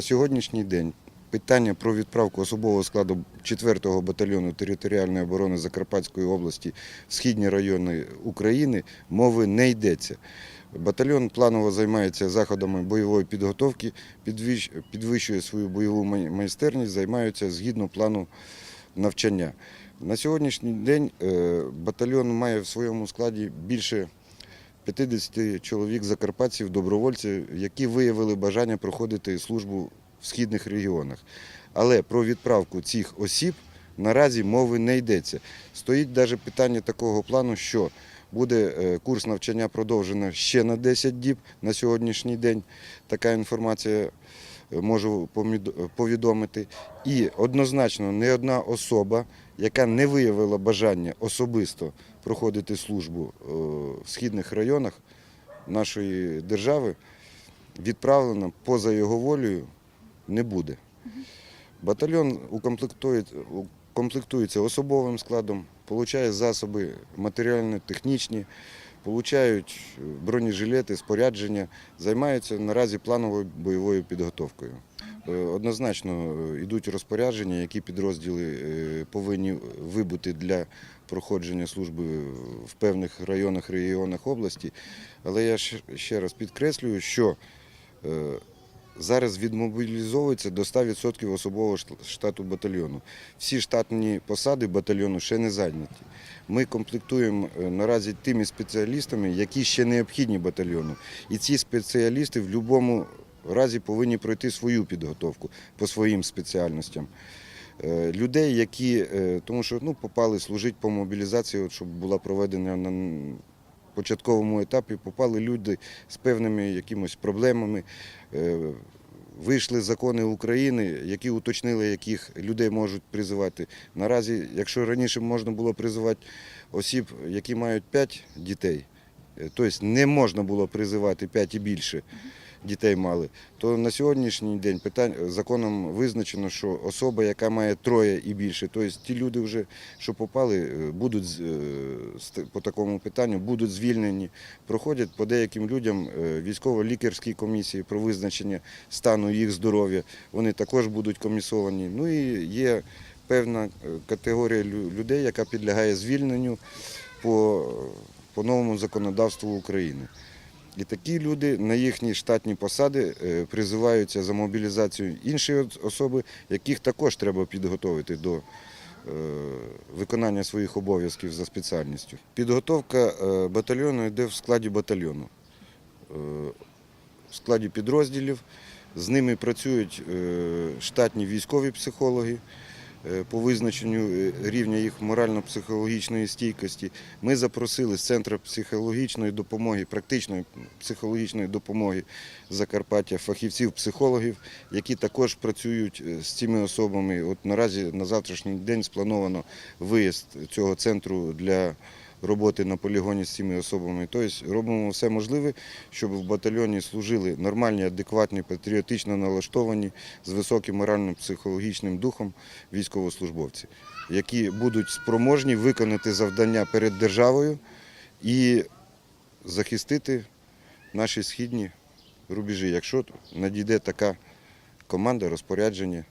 сьогоднішній день питання про відправку особового складу 4-го батальйону територіальної оборони Закарпатської області в східні райони України мови не йдеться. Батальйон планово займається заходами бойової підготовки, підвищує свою бойову майстерність, займаються згідно плану навчання. На сьогоднішній день е, батальйон має в своєму складі більше 50 чоловік закарпатців, добровольців, які виявили бажання проходити службу в східних регіонах. Але про відправку цих осіб наразі мови не йдеться. Стоїть навіть питання такого плану, що буде е, курс навчання продовжено ще на 10 діб на сьогоднішній день. Така інформація можу повідомити. І однозначно не одна особа, яка не виявила бажання особисто проходити службу е, в східних районах нашої держави, відправлена поза його волею не буде. Батальйон укомплектує- укомплектується особовим складом, отримує засоби матеріально-технічні, отримують бронежилети, спорядження, займаються наразі плановою бойовою підготовкою. Е, Однозначно йдуть розпорядження, які підрозділи повинні вибути для проходження служби в певних районах, регіонах області. Але я ще- ще раз підкреслюю, що е, зараз відмобілізовується до 100% особового штату батальйону. Всі штатні посади батальйону ще не зайняті. Ми комплектуємо е, наразі тими спеціалістами, які ще необхідні батальйону. І ці спеціалісти в будь-якому разі повинні пройти свою підготовку по своїм спеціальностям. Е, Людей, які, е, тому що ну, попали служити по мобілізації, от, щоб була проведена на початковому етапі, попали люди з певними якимось проблемами. Е, Вийшли закони України, які уточнили, яких людей можуть призивати. Наразі, якщо раніше можна було призивати осіб, які мають 5 дітей, е, тобто не можна було призивати 5 і більше дітей мали, то на сьогоднішній день питань, законом визначено, що особа, яка має троє і більше, тобто ті люди, вже, що попали, е, будуть е, по такому питанню, будуть звільнені, проходять по деяким людям е, військово-лікарські комісії про визначення стану їх здоров'я. Вони також будуть комісовані. Ну і є певна е, категорія лю- людей, яка підлягає звільненню по, по новому законодавству України. І такі люди на їхні штатні посади е, призиваються за мобілізацію інші особи, яких також треба підготовити до е, виконання своїх обов'язків за спеціальністю. Підготовка е, батальйону йде в складі батальйону, в складі підрозділів. З ними працюють штатні військові психологи по визначенню е, рівня їх морально-психологічної стійкості. Ми запросили з Центру психологічної допомоги, практичної психологічної допомоги Закарпаття фахівців-психологів, які також працюють е, з цими особами. От наразі на завтрашній день сплановано виїзд цього центру для роботи на полігоні з цими особами. Тобто робимо все можливе, щоб в батальйоні служили нормальні, адекватні, патріотично налаштовані, з високим морально-психологічним духом військовослужбовці, які будуть спроможні виконати завдання перед державою і захистити наші східні рубежі, якщо надійде така команда розпорядження